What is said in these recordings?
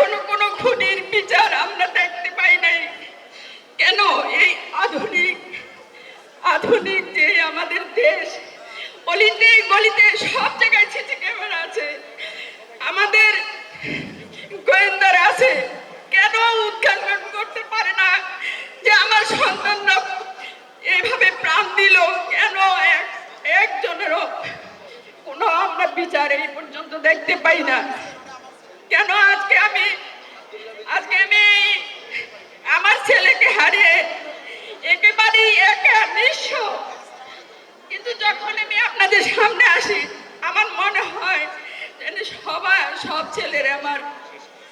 এখনও কোনো খুনির বিচার আমরা দেখতে পাই নাই। কেন এই আধুনিক আধুনিক যে আমাদের দেশ, অলিতে গলিতে সব জায়গায় সিসি ক্যামেরা আছে। আমাদের গোয়েন্দারা আছে। কেন উদ্ঘাটন করতে পারে না? যে আমার সন্তানরা এইভাবে প্রাণ দিল, কেন এক- একজনেরও কোনো আমরা বিচার এই পর্যন্ত দেখতে পাই না কেন আজকে আমি আজকে আমি আমার ছেলেকে হারিয়ে একেবারেই একা নিঃস্ব কিন্তু যখন আমি আপনাদের সামনে আসি আমার মনে হয় যেন সবাই সব ছেলেরা আমার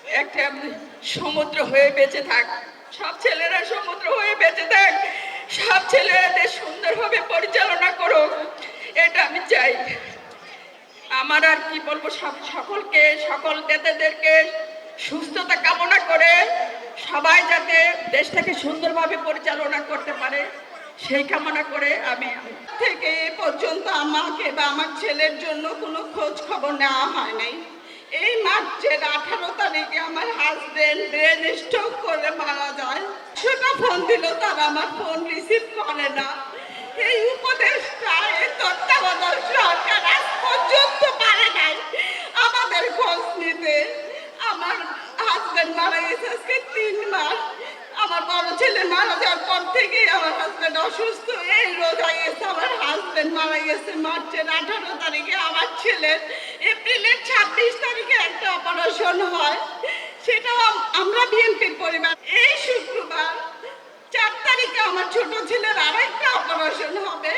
একটা সমুদ্র হয়ে বেঁচে থাক। সব ছেলেরা সমুদ্র হয়ে বেঁচে থাক। সব ছেলেরা দেশ সুন্দরভাবে পরিচালনা করুক। এটা আমি চাই। আমার আর কি বলব, সব- সকলকে, সকল নেতাদেরকে সুস্থতা কামনা করে সবাই যাতে দেশটাকে সুন্দরভাবে পরিচালনা করতে পারে, সেই কামনা করে আমি থেকে এ পর্যন্ত আমাকে বা আমার ছেলের জন্য কোনো খোঁজ খবর নেওয়া হয় নাই। হাজবেন্ড ব্রেন স্ট্রোক করে মারা যায়। সেটা ফোন দিল, তারা আমার ফোন রিসিভ করে না। এই উপদেশটা, এই তত্ত্বাবধায়ক সরকার আজ পর্যন্ত পারে নাই। আমাদের খোঁজ নিতে আমার হাজবেন্ড মারা গেছে আজকে তিন মাস। আমার বড় ছেলে মারা যাওয়ার পর থেকেই আমার হাজবেন্ড অসুস্থ। এই রোজা গেছে আমার হাজবেন্ড মারা গেছে মার্চের আঠারো তারিখে। আমার ছেলের এপ্রিলের ছাব্বিশ তারিখে একটা অপারেশন হয়। সেটাও আম- আমরা বিএনপির পরিবার। এই শুক্রবার চার তারিখে আমার ছোট ছেলের আরেকটা অপারেশন হবে।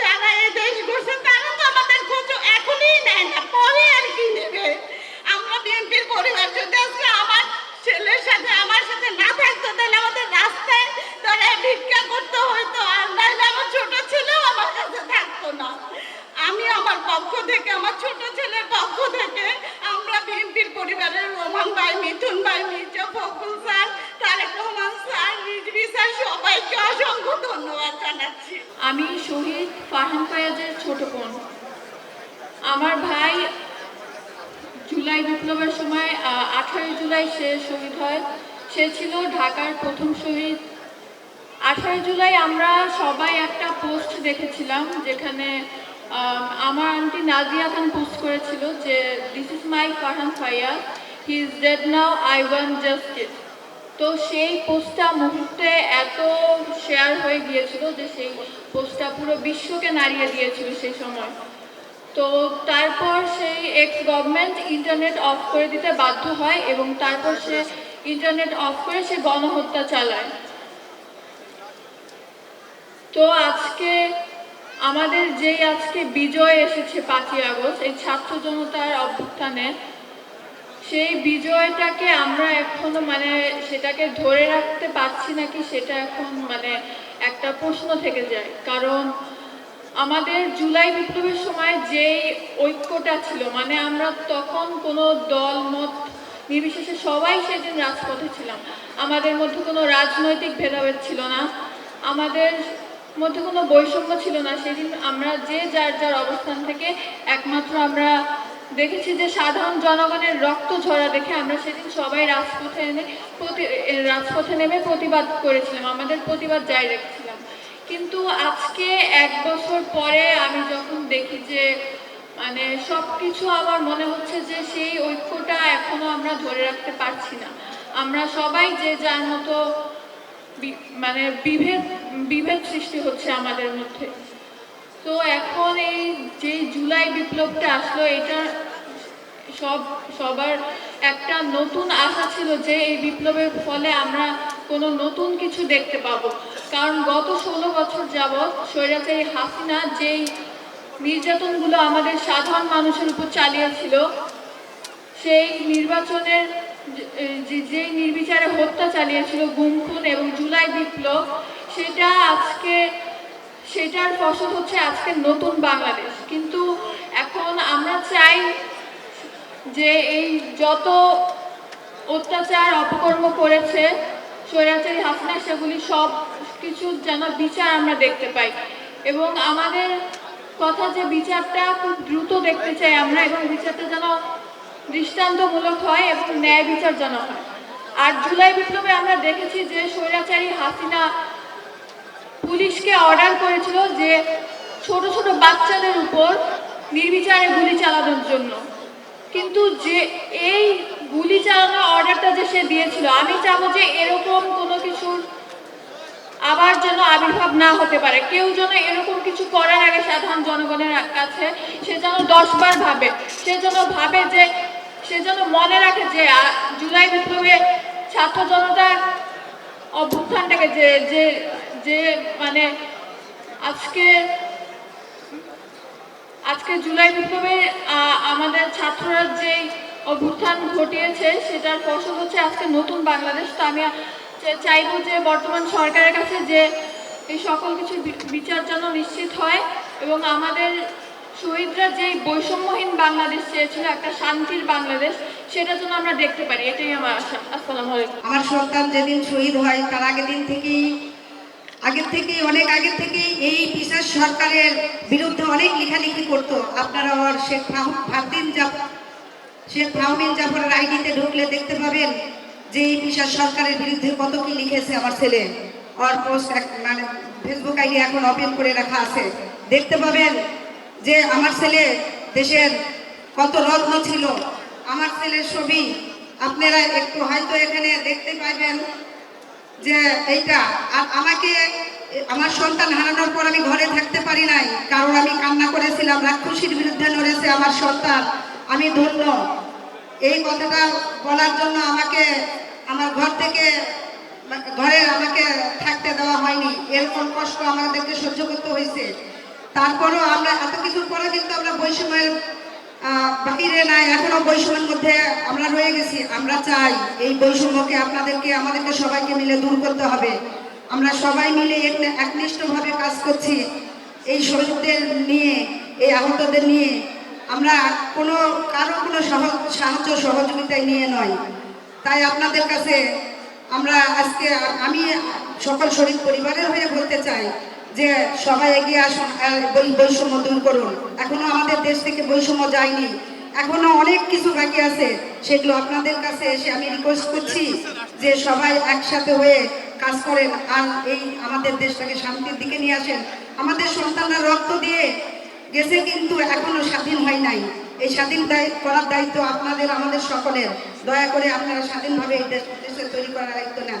যারা এ দেশ ঘুরছে তারা তো আমাদের খোঁজ এখনই নেয় না, পরে আর কি নেবে আমরা বিএনপির পরিবার যদি আজকে আমার ছেলের সাথে আমার সাথে না থাকতো তাহলে আমাদের রাস্তায় তাহলে ভিক্ষা করতে হইতো আর নাহলে আমার ছোট ছেলেও আমার কাছে থাকতো না আমি আমার পক্ষ থেকে আমার ছোট ছেলের পক্ষ থেকে আমরা বিএনপির পরিবারের রোমান ভাই মিথুন ভাই Mirza Fakhrul sir Tarek Rahman sir Rizvi sir সবাইকে অসংখ্য ধন্যবাদ জানাচ্ছি আমি শহীদ ফারহান ফায়াজের ছোট বোন। আমার ভাই জুলাই বিপ্লবের সময় আঠারোই জুলাই সে শহীদ হয়। সে ছিল ঢাকার প্রথম শহীদ। আঠারোই জুলাই আমরা সবাই একটা পোস্ট দেখেছিলাম, যেখানে আমার আন্টি নাজিয়া খান পোস্ট করেছিল যে this is my Farhan Faiya. He is dead now I want justice তো সেই পোস্টটা মুহূর্তে এত শেয়ার হয়ে গিয়েছিল যে সেই পোস্টটা পুরো বিশ্বকে নাড়িয়ে দিয়েছিল সেই সময়। তো তারপর সেই এক্স গভর্নমেন্ট ইন্টারনেট অফ করে দিতে বাধ্য হয় এবং তারপর সে ইন্টারনেট অফ করে সে গণহত্যা চালায়। তো আজকে আমাদের যেই আজকে বিজয় এসেছে পাঁচই আগস্ট, এই ছাত্র জনতার অভ্যুত্থানে সেই বিজয়টাকে আমরা এখনও মানে সেটাকে ধরে রাখতে পারছি নাকি সেটা এখন মানে একটা প্রশ্ন থেকে যায়। কারণ আমাদের জুলাই বিপ্লবের সময় যেই ঐক্যটা ছিল মানে আমরা তখন কোনো দল, মত নির্বিশেষে সবাই সেদিন রাজপথে ছিলাম। আমাদের মধ্যে কোনো রাজনৈতিক ভেদাভেদ ছিল না। আমাদের মধ্যে কোনো বৈষম্য ছিল না। সেদিন আমরা যে যার যার অবস্থান থেকে একমাত্র আমরা দেখেছি যে সাধারণ জনগণের রক্ত ঝরা দেখে আমরা সেদিন সবাই রাজপথে এনে প্রতি রাজপথে নেমে প্রতিবাদ করেছিলাম। আমাদের প্রতিবাদ জারি রেখেছিলাম। কিন্তু আজকে এক বছর পরে আমি যখন দেখি যে মানে সব কিছু আমার মনে হচ্ছে যে সেই ঐক্যটা এখনও আমরা ধরে রাখতে পারছি না। আমরা সবাই যে যার মতো মানে বিভেদ বিভেদ সৃষ্টি হচ্ছে আমাদের মধ্যে। তো এখন এই যে জুলাই বিপ্লবটা আসলো, এটা সব, সবার একটা নতুন আশা ছিল যে এই বিপ্লবের ফলে আমরা কোনো নতুন কিছু দেখতে পাবো। কারণ গত ষোলো বছর যাবৎ স্বৈরাচারী হাসিনা যেই নির্যাতনগুলো আমাদের সাধারণ মানুষের উপর চালিয়েছিল, সেই নির্বাচনের যে- নির্বিচারে হত্যা চালিয়েছিল গুম, খুন এবং জুলাই বিপ্লব, সেটা আজকে সেটার ফসল হচ্ছে আজকে নতুন বাংলাদেশ। কিন্তু এখন আমরা চাই যে এই যত অত্যাচার, অপকর্ম করেছে স্বৈরাচারী হাসিনা, সেগুলি সব কিছু যেন বিচার আমরা দেখতে পাই। এবং আমাদের কথা যে বিচারটা খুব দ্রুত দেখতে চাই আমরা, এবং বিচারটা যেন দৃষ্টান্তমূলক হয় এবং ন্যায় বিচার যেন হয়। আর জুলাই বিপ্লবে আমরা দেখেছি যে স্বৈরাচারী হাসিনা পুলিশকে অর্ডার করেছিল যে ছোট ছোট বাচ্চাদের উপর নির্বিচারে গুলি চালানোর জন্য। কিন্তু যে এই গুলি চালানোর অর্ডারটা যে সে দিয়েছিল, আমি চাবো যে এরকম কোনো কিছুর আবার যেন আবির্ভাব না হতে পারে। কেউ যেন এরকম কিছু করার আগে সাধারণ জনগণের কাছে সে যেন দশবার ভাবে, সে যেন ভাবে যে, সে যেন মনে রাখে যে জুলাই বিপ্লবে ছাত্র জনতার অভ্যুত্থানটাকে যে যে যে মানে আজকে আজকে জুলাই বিপ্লবে আমাদের ছাত্ররা যে অভ্যুত্থান ঘটিয়েছে, সেটার ফসল হচ্ছে আজকে নতুন বাংলাদেশ। তো আমি চাইব যে বর্তমান সরকারের কাছে যে এই সকল কিছু বিচার যেন নিশ্চিত হয় এবং আমাদের শহীদরা যে বৈষম্যহীন বাংলাদেশ চেয়েছিল, একটা শান্তির বাংলাদেশ, সেটা যেন আমরা দেখতে পারি। এটাই আমার আশা। আসসালামু আলাইকুম। আমার সন্তান যেদিন শহীদ হয়, তার আগের দিন থেকেই আগের থেকেই অনেক আগের থেকেই এই পিসার সরকারের বিরুদ্ধে অনেক লেখালেখি করতো। আপনারা ওর শেখ ফাহ- ফারদিন জাফ, শেখ ফাহমিন জাফরের আইডিতে ঢুকলে দেখতে পাবেন যে এই পিসার সরকারের বিরুদ্ধে কত কি লিখেছে আমার ছেলে। ওর পোস্ট মানে ফেসবুক আইডি এখন ওপেন করে রাখা আছে। দেখতে পাবেন যে আমার ছেলে দেশের কত রত্ন ছিল। আমার ছেলের ছবি আপনারা একটু হয়তো এখানে দেখতে পাইবেন। যে এইটা আমাকে, আমার সন্তান হারানোর পর আমি ঘরে থাকতে পারি নাই, কারণ আমি কান্না করেছিলাম, রাক্ষসীর বিরুদ্ধে লড়েছে আমার সন্তান, আমি ধন্য। এই কথাটা বলার জন্য আমাকে, আমার ঘর থেকে ঘরে আমাকে থাকতে দেওয়া হয়নি। এরকম কষ্ট আমাদেরকে সহ্য করতে হয়েছে। তারপরও আমরা এত কিছুর পরে কিন্তু আমরা বৈষম্যের বাহিরে নাই, এখনও বৈষম্যের মধ্যে আমরা রয়ে গেছি, আমরা চাই এই বৈষম্যকে আপনাদেরকে, আমাদেরকে সবাইকে মিলে দূর করতে হবে। আমরা সবাই মিলে এক- একনিষ্ঠভাবে কাজ করছি এই শহীদদের নিয়ে, এই আহতদের নিয়ে। আমরা কোনো, কারও কোনো সহ- সাহায্য সহযোগিতায় নিয়ে নয়। তাই আপনাদের কাছে আমরা আজকে, আমি সকল শরীর পরিবারের হয়ে বলতে চাই যে সবাই এগিয়ে আসুন বৈষম্য দূর করুন। এখনও আমাদের দেশ থেকে বৈষম্য যায়নি। এখনও অনেক কিছু বাকি আছে। সেগুলো আপনাদের কাছে এসে আমি রিকোয়েস্ট করছি যে সবাই একসাথে হয়ে কাজ করেন আর এই আমাদের দেশটাকে শান্তির দিকে নিয়ে আসেন। আমাদের সন্তানরা রক্ত দিয়ে গেছে কিন্তু এখনও স্বাধীন হয় নাই। এই স্বাধীন করার দায়িত্ব আপনাদের, আমাদের সকলের। দয়া করে আপনারা স্বাধীনভাবে এই দেশ, দেশে তৈরি করার দায়িত্ব নেন।